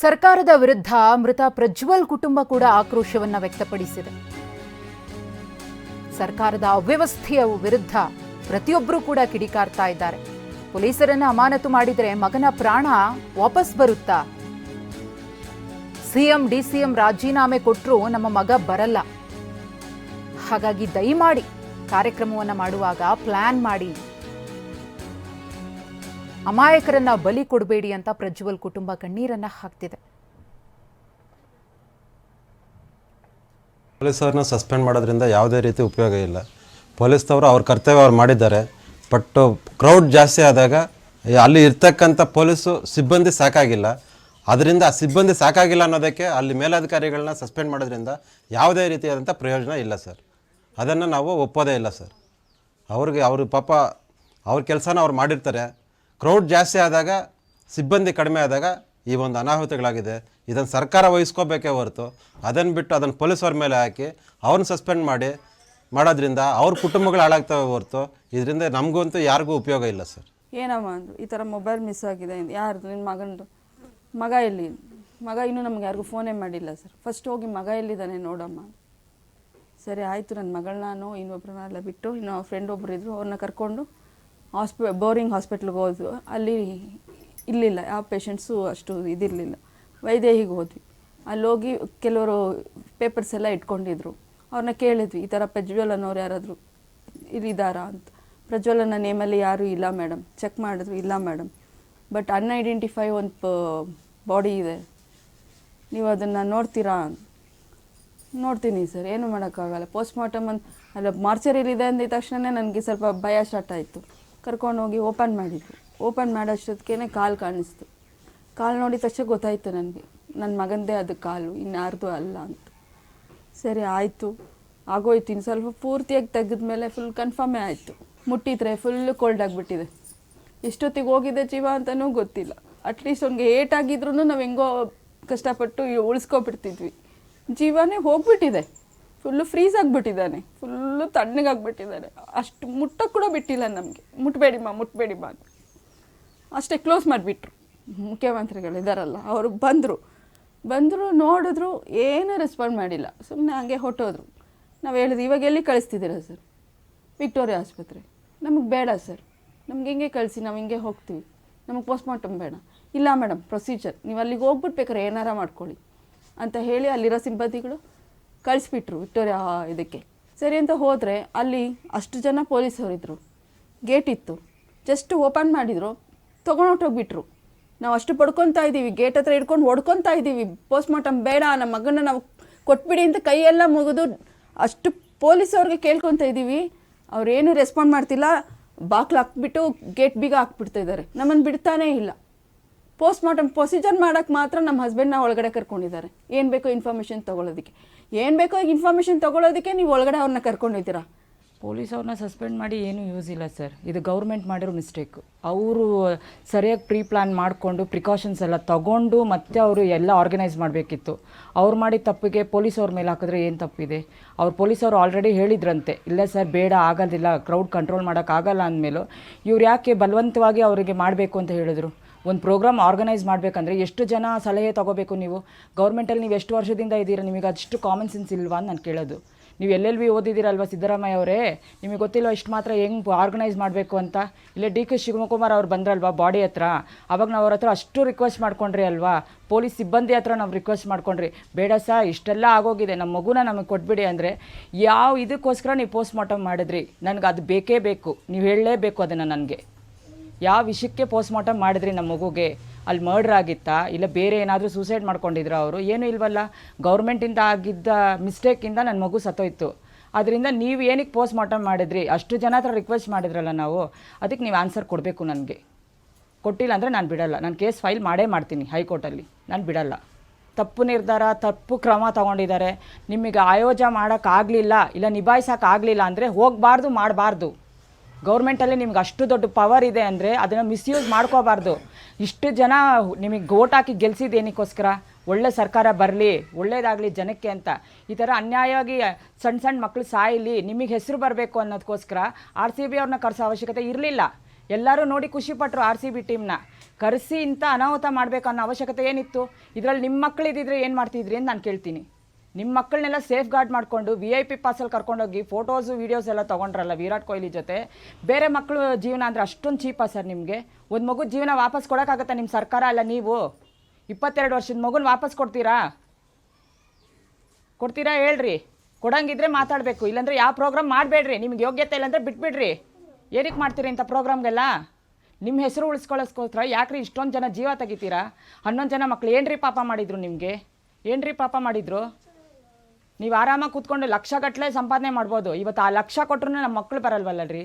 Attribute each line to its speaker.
Speaker 1: ಸರ್ಕಾರದ ವಿರುದ್ಧ ಮೃತ ಪ್ರಜ್ವಲ್ ಕುಟುಂಬ ಕೂಡ ಆಕ್ರೋಶವನ್ನ ವ್ಯಕ್ತಪಡಿಸಿದೆ. ಸರ್ಕಾರದ ಅವ್ಯವಸ್ಥೆಯ ವಿರುದ್ಧ ಪ್ರತಿಯೊಬ್ಬರೂ ಕೂಡ ಕಿಡಿಕಾರ್ತಾ ಇದ್ದಾರೆ. ಪೊಲೀಸರನ್ನ ಅಮಾನತು ಮಾಡಿದರೆ ಮಗನ ಪ್ರಾಣ ವಾಪಸ್ ಬರುತ್ತಾ? ಸಿಎಂ, ಡಿಸಿಎಂ ರಾಜೀನಾಮೆ ಕೊಟ್ಟರು ನಮ್ಮ ಮಗ ಬರಲ್ಲ. ಹಾಗಾಗಿ ದಯಮಾಡಿ ಕಾರ್ಯಕ್ರಮವನ್ನು ಮಾಡುವಾಗ ಪ್ಲಾನ್ ಮಾಡಿ. ಅಮಾಯಕರನ್ನ ಬಲಿ ಕೊಡಬೇಡಿ ಅಂತ ಪ್ರಜ್ವಲ್ ಕುಟುಂಬ ಕಣ್ಣೀರನ್ನ ಹಾಕ್ತಿದೆ.
Speaker 2: ಪೊಲೀಸವ್ರನ್ನ ಸಸ್ಪೆಂಡ್ ಮಾಡೋದ್ರಿಂದ ಯಾವುದೇ ರೀತಿ ಉಪಯೋಗ ಇಲ್ಲ. ಪೊಲೀಸ್ನವರು ಅವ್ರ ಕರ್ತವ್ಯ ಅವ್ರು ಮಾಡಿದ್ದಾರೆ. ಬಟ್ ಕ್ರೌಡ್ ಜಾಸ್ತಿ ಆದಾಗ ಅಲ್ಲಿ ಇರ್ತಕ್ಕಂಥ ಪೊಲೀಸು ಸಿಬ್ಬಂದಿ ಸಾಕಾಗಿಲ್ಲ. ಅದರಿಂದ ಆ ಸಿಬ್ಬಂದಿ ಸಾಕಾಗಿಲ್ಲ ಅನ್ನೋದಕ್ಕೆ ಅಲ್ಲಿ ಮೇಲಧಿಕಾರಿಗಳನ್ನ ಸಸ್ಪೆಂಡ್ ಮಾಡೋದ್ರಿಂದ ಯಾವುದೇ ರೀತಿಯಾದಂಥ ಪ್ರಯೋಜನ ಇಲ್ಲ ಸರ್. ಅದನ್ನು ನಾವು ಒಪ್ಪೋದೇ ಇಲ್ಲ ಸರ್. ಅವ್ರಿಗೆ ಅವರು ಪಾಪ ಅವ್ರ ಕೆಲಸನ ಅವ್ರು ಮಾಡಿರ್ತಾರೆ. ಕ್ರೌಡ್ ಜಾಸ್ತಿ ಆದಾಗ, ಸಿಬ್ಬಂದಿ ಕಡಿಮೆ ಆದಾಗ ಈ ಒಂದು ಅನಾಹುತಗಳಾಗಿದೆ. ಇದನ್ನು ಸರ್ಕಾರ ವಹಿಸ್ಕೋಬೇಕೇ ಹೊರತು ಅದನ್ನು ಬಿಟ್ಟು ಅದನ್ನು ಪೊಲೀಸವ್ರ ಮೇಲೆ ಹಾಕಿ ಅವ್ರನ್ನ ಸಸ್ಪೆಂಡ್ ಮಾಡಿ ಮಾಡೋದ್ರಿಂದ ಅವ್ರ ಕುಟುಂಬಗಳು ಹಾಳಾಗ್ತವೆ ಹೊರತು ಇದರಿಂದ ನಮಗಂತೂ ಯಾರಿಗೂ ಉಪಯೋಗ ಇಲ್ಲ ಸರ್.
Speaker 3: ಏನಮ್ಮ ಅಂದರು? ಈ ಥರ ಮೊಬೈಲ್ ಮಿಸ್ ಆಗಿದೆ ಯಾರ್ದು? ನಿನ್ನ ಮಗನದು ಮಗ ಎಲ್ಲಿ? ಮಗ ಇನ್ನೂ ನಮ್ಗೆ ಯಾರಿಗೂ ಫೋನೇ ಮಾಡಿಲ್ಲ ಸರ್. ಫಸ್ಟ್ ಹೋಗಿ ಮಗ ಎಲ್ಲಿದ್ದಾನೆ ನೋಡಮ್ಮ. ಸರಿ, ಆಯಿತು. ನನ್ನ ಮಗಳನ್ನ ಇನ್ನೊಬ್ಬರನ್ನೆಲ್ಲ ಬಿಟ್ಟು ಇನ್ನು ಫ್ರೆಂಡ್ ಒಬ್ಬರು ಇದ್ದರು ಅವ್ರನ್ನ ಕರ್ಕೊಂಡು ಹಾಸ್ಪಿ ಬೋರಿಂಗ್ ಹಾಸ್ಪಿಟ್ಲಿಗೆ ಹೋದ್ವು ಅಲ್ಲಿ ಇರಲಿಲ್ಲ ಯಾವ ಪೇಷಂಟ್ಸು ಅಷ್ಟು ಇದಿರಲಿಲ್ಲ. ವೈದೇಹಿಗೆ ಹೋದ್ವಿ. ಅಲ್ಲಿ ಹೋಗಿ ಕೆಲವರು ಪೇಪರ್ಸ್ ಎಲ್ಲ ಇಟ್ಕೊಂಡಿದ್ರು. ಅವ್ರನ್ನ ಕೇಳಿದ್ವಿ, ಈ ಥರ ಪ್ರಜ್ವಲ್ ಅನ್ನೋರು ಯಾರಾದರೂ ಇಲ್ಲಿದ್ದಾರಾ ಅಂತ. ಪ್ರಜ್ವಲ್ ಅನ್ನೋ ನೇಮಲ್ಲಿ ಯಾರೂ ಇಲ್ಲ ಮೇಡಮ್. ಚೆಕ್ ಮಾಡಿದ್ರು, ಇಲ್ಲ ಮೇಡಮ್. ಬಟ್ ಅನ್ಐಡೆಂಟಿಫೈ ಒಂದು ಬಾಡಿ ಇದೆ. ನೀವು ಅದನ್ನು ನೋಡ್ತೀರಾ ನೋಡ್ತೀನಿ ಸರ್, ಏನು ಮಾಡೋಕ್ಕಾಗಲ್ಲ. ಪೋಸ್ಟ್ಮಾರ್ಟಮ್ ಅಂತ ಅಲ್ಲ ಮಾರ್ಚರಿಲಿದೆ ಅಂದಿದ ತಕ್ಷಣ ನನಗೆ ಸ್ವಲ್ಪ ಭಯ ಸ್ಟಾರ್ಟ್ ಆಯಿತು. ಕರ್ಕೊಂಡು ಹೋಗಿ ಓಪನ್ ಮಾಡಿದ್ರು. ಓಪನ್ ಮಾಡೋಷ್ಟೊತ್ತಿಗೆ ಕಾಲು ಕಾಣಿಸ್ತು. ಕಾಲು ನೋಡಿದ ತಕ್ಷಣ ಗೊತ್ತಾಯ್ತು ನನಗೆ. ನನ್ನ ಮಗಂದೇ ಅದು ಕಾಲು, ಇನ್ಯಾರ್ದು ಅಲ್ಲ ಅಂತ. ಸರಿ, ಆಯಿತು. ಆಗೋಯ್ತು. ಇನ್ನು ಸ್ವಲ್ಪ ಪೂರ್ತಿಯಾಗಿ ತೆಗೆದ್ಮೇಲೆ ಫುಲ್ ಕನ್ಫರ್ಮೇ ಆಯಿತು. ಮುಟ್ಟಿದ್ರೆ ಫುಲ್ಲು ಕೋಲ್ಡ್ ಆಗಿಬಿಟ್ಟಿದೆ. ಎಷ್ಟೊತ್ತಿಗೆ ಹೋಗಿದೆ ಜೀವ ಅಂತಲೂ ಗೊತ್ತಿಲ್ಲ. ಅಟ್ಲೀಸ್ಟ್ ಅವ್ನಿಗೆ ಏಟಾಗಿದ್ರು ನಾವು ಹೆಂಗೋ ಕಷ್ಟಪಟ್ಟು ಉಳಿಸ್ಕೊಬಿಡ್ತಿದ್ವಿ. ಜೀವನೇ ಹೋಗ್ಬಿಟ್ಟಿದೆ. ಫುಲ್ಲು ಫ್ರೀಸ್ ಆಗಿಬಿಟ್ಟಿದ್ದಾನೆ. ಫುಲ್ಲು ತಣ್ಣಗಾಗ್ಬಿಟ್ಟಿದ್ದಾನೆ ಅಷ್ಟು ಮುಟ್ಟಕ್ಕೆ ಕೂಡ ಬಿಟ್ಟಿಲ್ಲ ನಮಗೆ. ಮುಟ್ಬೇಡಿಮ್ಮ ಮುಟ್ಬೇಡಿಮ್ಮ ಅಂತ. ಅಷ್ಟೇ ಕ್ಲೋಸ್ ಮಾಡಿಬಿಟ್ರು. ಮುಖ್ಯಮಂತ್ರಿಗಳು ಇದ್ದಾರಲ್ಲ ಅವರು ಬಂದರು. ಬಂದರು, ನೋಡಿದ್ರು, ಏನೂ ರೆಸ್ಪಾಂಡ್ ಮಾಡಿಲ್ಲ. ಸುಮ್ಮನೆ ಹಾಗೆ ಹೊಟ್ಟೋದ್ರು ನಾವು ಹೇಳಿದ್ವಿ ಇವಾಗ ಎಲ್ಲಿ ಕಳಿಸ್ತಿದ್ದೀರಾ ಸರ್? ವಿಕ್ಟೋರಿಯಾ ಆಸ್ಪತ್ರೆ. ನಮಗೆ ಬೇಡ ಸರ್. ನಮ್ಗೆ ಹಿಂಗೆ ಕಳಿಸಿ, ನಾವು ಹಿಂಗೆ ಹೋಗ್ತೀವಿ. ನಮಗೆ ಪೋಸ್ಟ್ಮಾರ್ಟಮ್ ಬೇಡ. ಇಲ್ಲ ಮೇಡಮ್ ಪ್ರೊಸೀಜರ್ ನೀವು ಅಲ್ಲಿಗೆ ಹೋಗ್ಬಿಟ್ಟು ಏನಾರ ಮಾಡ್ಕೊಳ್ಳಿ. ಅಂತ ಹೇಳಿ ಅಲ್ಲಿರೋ ಸಿಬ್ಬಂದಿಗಳು ಕಳಿಸ್ಬಿಟ್ರು ವಿಕ್ಟೋರಿಯಾ ಇದಕ್ಕೆ. ಸರಿ ಅಂತ ಹೋದರೆ ಅಲ್ಲಿ ಅಷ್ಟು ಜನ ಪೊಲೀಸವರಿದ್ದರು ಗೇಟ್ ಇತ್ತು. ಜಸ್ಟ್ ಓಪನ್ ಮಾಡಿದರು. ತೊಗೊಂಡೋಗ್ಬಿಟ್ರು ನಾವು ಅಷ್ಟು ಪಡ್ಕೊತಾ ಇದ್ದೀವಿ ಗೇಟ್ ಹತ್ರ ಹಿಡ್ಕೊಂಡು ಹೊಡ್ಕೊತಾ ಇದ್ದೀವಿ ಪೋಸ್ಟ್ಮಾರ್ಟಮ್ ಬೇಡ, ನಮ್ಮ ಮಗನ ನಾವು ಕೊಟ್ಬಿಡಿ ಅಂತ ಕೈಯೆಲ್ಲ ಮುಗಿದು ಅಷ್ಟು ಪೊಲೀಸವ್ರಿಗೆ ಕೇಳ್ಕೊತಾ ಇದ್ದೀವಿ ಅವ್ರೇನು ರೆಸ್ಪಾಂಡ್ ಮಾಡ್ತಿಲ್ಲ. ಬಾಕ್ಲು ಹಾಕ್ಬಿಟ್ಟು ಗೇಟ್ ಬೀಗ ಹಾಕ್ಬಿಡ್ತಾ ಇದ್ದಾರೆ. ನಮ್ಮನ್ನು ಬಿಡ್ತಾನೇ ಇಲ್ಲ. ಪೋಸ್ಟ್ ಮಾರ್ಟಮ್ ಪ್ರೊಸೀಜರ್ ಮಾಡೋಕ್ಕೆ ಮಾತ್ರ ನಮ್ಮ ಹಸ್ಬೆಂಡ್ನ ಒಳಗಡೆ ಕರ್ಕೊಂಡಿದ್ದಾರೆ. ಏನು ಬೇಕೋ ಇನ್ಫಾರ್ಮೇಷನ್ ತೊಗೊಳೋದಕ್ಕೆ ಏನು ಬೇಕೋ ಇನ್ಫಾರ್ಮೇಷನ್ ತೊಗೊಳೋದಕ್ಕೆ ನೀವು ಒಳಗಡೆ ಅವ್ರನ್ನ ಕರ್ಕೊಂಡಿದ್ದೀರಾ?
Speaker 4: ಪೊಲೀಸ್ ಅವ್ರನ್ನ ಸಸ್ಪೆಂಡ್ ಮಾಡಿ ಏನೂ ಯೂಸ್ ಇಲ್ಲ ಸರ್ ಇದು ಗೌರ್ಮೆಂಟ್ ಮಾಡಿರೋ ಮಿಸ್ಟೇಕು ಅವರು ಸರಿಯಾಗಿ ಪ್ರೀ ಪ್ಲಾನ್ ಮಾಡಿಕೊಂಡು ಪ್ರಿಕಾಷನ್ಸ್ ಎಲ್ಲ ತಗೊಂಡು ಮತ್ತೆ ಅವರು ಎಲ್ಲ ಆರ್ಗನೈಸ್ ಮಾಡಬೇಕಿತ್ತು. ಅವ್ರು ಮಾಡಿದ ತಪ್ಪಿಗೆ ಪೊಲೀಸ್ ಅವ್ರ ಮೇಲೆ ಹಾಕಿದ್ರೆ ಏನು ತಪ್ಪಿದೆ? ಅವ್ರು ಪೊಲೀಸ್ ಅವರು ಆಲ್ರೆಡಿ ಹೇಳಿದ್ರಂತೆ. ಇಲ್ಲ ಸರ್ ಬೇಡ, ಆಗೋದಿಲ್ಲ ಕ್ರೌಡ್ ಕಂಟ್ರೋಲ್ ಮಾಡೋಕ್ಕಾಗಲ್ಲ ಅಂದಮೇಲೂ ಇವ್ರು ಯಾಕೆ ಬಲವಂತವಾಗಿ ಅವರಿಗೆ ಮಾಡಬೇಕು ಅಂತ ಹೇಳಿದ್ರು? ಒಂದು ಪ್ರೋಗ್ರಾಮ್ ಆರ್ಗನೈಸ್ ಮಾಡಬೇಕಂದ್ರೆ ಎಷ್ಟು ಜನ ಸಲಹೆ ತಗೋಬೇಕು ನೀವು? ಗೌರ್ಮೆಂಟಲ್ಲಿ ನೀವು ಎಷ್ಟು ವರ್ಷದಿಂದ ಇದ್ದೀರಾ? ನಿಮಗೆ ಅಷ್ಟು ಕಾಮನ್ ಸೆನ್ಸ್ ಇಲ್ವಾ ಅಂತ ನಾನು ಕೇಳೋದು. ನೀವು ಎಲ್ಲೆಲ್ಲಿ ಬಿ ಓದಿದ್ದೀರಲ್ವ ಸಿದ್ದರಾಮಯ್ಯ ಅವರೇ? ನಿಮಗೆ ಗೊತ್ತಿಲ್ಲ ಇಷ್ಟು ಮಾತ್ರ ಹೆಂಗೆ ಆರ್ಗನೈಸ್ ಮಾಡಬೇಕು ಅಂತ? ಇಲ್ಲೇ ಡಿ ಕೆ ಶಿವಕುಮಾರ್ ಅವ್ರು ಬಂದ್ರಲ್ವಾ ಬಾಡಿ ಹತ್ರ? ಅವಾಗ ನಾವು ಅವ್ರ ಹತ್ರ ಅಷ್ಟು ರಿಕ್ವೆಸ್ಟ್ ಮಾಡ್ಕೊಂಡ್ರಿ ಅಲ್ವಾ? ಪೊಲೀಸ್ ಸಿಬ್ಬಂದಿ ಹತ್ರ ನಾವು ರಿಕ್ವೆಸ್ಟ್ ಮಾಡ್ಕೊಂಡ್ರಿ. ಬೇಡ ಸಾ ಇಷ್ಟೆಲ್ಲ ಆಗೋಗಿದೆ. ನಮ್ಮ ಮಗುನ ನಮಗೆ ಕೊಟ್ಬಿಡಿ ಅಂದರೆ ಯಾವ ಇದಕ್ಕೋಸ್ಕರ ನೀವು ಪೋಸ್ಟ್ ಮಾರ್ಟಮ್ ಮಾಡಿದ್ರಿ? ನನಗೆ ಅದು ಬೇಕೇ ಬೇಕು. ನೀವು ಹೇಳಲೇಬೇಕು ಅದನ್ನು ನನಗೆ. ಯಾವ ವಿಷಯಕ್ಕೆ ಪೋಸ್ಟ್ ಮಾರ್ಟಮ್ ಮಾಡಿದ್ರಿ ನಮ್ಮ ಮಗುಗೆ? ಅಲ್ಲಿ ಮರ್ಡ್ರ್ ಆಗಿತ್ತಾ? ಇಲ್ಲ ಬೇರೆ ಏನಾದರೂ ಸೂಸೈಡ್ ಮಾಡ್ಕೊಂಡಿದ್ರು ಅವರು? ಏನೂ ಇಲ್ವಲ್ಲ? ಗೌರ್ಮೆಂಟಿಂದ ಆಗಿದ್ದ ಮಿಸ್ಟೇಕಿಂದ ನನ್ನ ಮಗು ಸತ್ತೋಯ್ತು. ಅದರಿಂದ ನೀವು ಏನಕ್ಕೆ ಪೋಸ್ಟ್ ಮಾರ್ಟಮ್ ಮಾಡಿದ್ರಿ? ಅಷ್ಟು ಜನ ಹತ್ರ ರಿಕ್ವೆಸ್ಟ್ ಮಾಡಿದ್ರಲ್ಲ ನಾವು. ಅದಕ್ಕೆ ನೀವು ಆನ್ಸರ್ ಕೊಡಬೇಕು ನನಗೆ. ಕೊಟ್ಟಿಲ್ಲ ಅಂದರೆ ನಾನು ಬಿಡಲ್ಲ. ನಾನು ಕೇಸ್ ಫೈಲ್ ಮಾಡೇ ಮಾಡ್ತೀನಿ ಹೈಕೋರ್ಟಲ್ಲಿ. ನಾನು ಬಿಡಲ್ಲ. ತಪ್ಪು ನಿರ್ಧಾರ, ತಪ್ಪು ಕ್ರಮ ತಗೊಂಡಿದ್ದಾರೆ. ನಿಮಗೆ ಆಯೋಜ ಮಾಡೋಕ್ಕಾಗಲಿಲ್ಲ, ಇಲ್ಲ ನಿಭಾಯಿಸೋಕ್ಕಾಗಲಿಲ್ಲ ಅಂದರೆ ಹೋಗಬಾರ್ದು, ಮಾಡಬಾರ್ದು. ಗೌರ್ಮೆಂಟಲ್ಲಿ ನಿಮ್ಗೆ ಅಷ್ಟು ದೊಡ್ಡ ಪವರ್ ಇದೆ ಅಂದರೆ ಅದನ್ನು ಮಿಸ್ಯೂಸ್ ಮಾಡ್ಕೋಬಾರ್ದು. ಇಷ್ಟು ಜನ ನಿಮಗೆ ಗೋಟ್ ಹಾಕಿ ಗೆಲ್ಸಿದ್ದೇನಕ್ಕೋಸ್ಕರ? ಒಳ್ಳೆ ಸರ್ಕಾರ ಬರಲಿ, ಒಳ್ಳೇದಾಗಲಿ ಜನಕ್ಕೆ ಅಂತ. ಈ ಥರ ಅನ್ಯಾಯವಾಗಿ ಸಣ್ಣ ಸಣ್ಣ ಮಕ್ಕಳು ಸಾಯಲಿ, ನಿಮಗೆ ಹೆಸರು ಬರಬೇಕು ಅನ್ನೋದಕ್ಕೋಸ್ಕರ ಆರ್ ಸಿ ಬಿ ಅವ್ರನ್ನ ಕರೆಸೋ ಅವಶ್ಯಕತೆ ಇರಲಿಲ್ಲ. ಎಲ್ಲರೂ ನೋಡಿ ಖುಷಿಪಟ್ಟರು ಆರ್ ಸಿ ಬಿ ಟೀಮ್ನ ಕರೆಸಿ ಇಂಥ ಅನಾಹುತ ಮಾಡಬೇಕು ಅನ್ನೋ ಅವಶ್ಯಕತೆ ಏನಿತ್ತು? ಇದರಲ್ಲಿ ನಿಮ್ಮ ಮಕ್ಕಳು ಇದ್ದಿದ್ರೆ ಏನು ಮಾಡ್ತಿದ್ರಿ ಅಂತ ನಾನು ಕೇಳ್ತೀನಿ. ನಿಮ್ಮ ಮಕ್ಕಳನ್ನೆಲ್ಲ ಸೇಫ್ ಗಾರ್ಡ್ ಮಾಡಿಕೊಂಡು ವಿ ಐ ಪಿ ಪಾಸಲ್ಲಿ ಕರ್ಕೊಂಡೋಗಿ ಫೋಟೋಸು ವೀಡಿಯೋಸ್ ಎಲ್ಲ ತೊಗೊಂಡ್ರಲ್ಲ ವಿರಾಟ್ ಕೊಹ್ಲಿ ಜೊತೆ. ಬೇರೆ ಮಕ್ಕಳು ಜೀವನ ಅಂದರೆ ಅಷ್ಟೊಂದು ಚೀಪಾ ಸರ್ ನಿಮಗೆ? ಒಂದು ಮಗು ಜೀವನ ವಾಪಸ್ ಕೊಡೋಕ್ಕಾಗತ್ತಾ ನಿಮ್ಮ ಸರ್ಕಾರ ಅಲ್ಲ ನೀವು? ಇಪ್ಪತ್ತೆರಡು ವರ್ಷದ ಮಗುನ ವಾಪಸ್ ಕೊಡ್ತೀರಾ? ಕೊಡ್ತೀರಾ ಹೇಳ್ರಿ. ಕೊಡಂಗಿದ್ರೆ ಮಾತಾಡಬೇಕು. ಇಲ್ಲಾಂದರೆ ಯಾವ ಪ್ರೋಗ್ರಾಮ್ ಮಾಡಬೇಡ್ರಿ. ನಿಮ್ಗೆ ಯೋಗ್ಯತೆ ಇಲ್ಲಾಂದರೆ ಬಿಟ್ಬಿಡ್ರಿ. ಏನಕ್ಕೆ ಮಾಡ್ತೀರಿ ಇಂಥ ಪ್ರೋಗ್ರಾಮ್ಗೆಲ್ಲ ನಿಮ್ಮ ಹೆಸರು ಉಳಿಸ್ಕೊಳ್ಳೋಸ್ಕೋಸ್ಕರ ಯಾಕ್ರಿ ಇಷ್ಟೊಂದು ಜನ ಜೀವ ತೆಗಿತೀರಾ? ಹನ್ನೊಂದು ಜನ ಮಕ್ಳು ಏನ್ರಿ ಪಾಪ ಮಾಡಿದ್ರು ನಿಮಗೆ? ಏನ್ರಿ ಪಾಪ ಮಾಡಿದ್ರು? ನೀವು ಆರಾಮಾಗಿ ಕೂತ್ಕೊಂಡು ಲಕ್ಷಗಟ್ಟಲೆ ಸಂಪಾದನೆ ಮಾಡ್ಬೋದು. ಇವತ್ತು ಆ ಲಕ್ಷ ಕೊಟ್ಟರು ನಮ್ಮ ಮಕ್ಕಳು ಬರಲ್ವಲ್ಲರಿ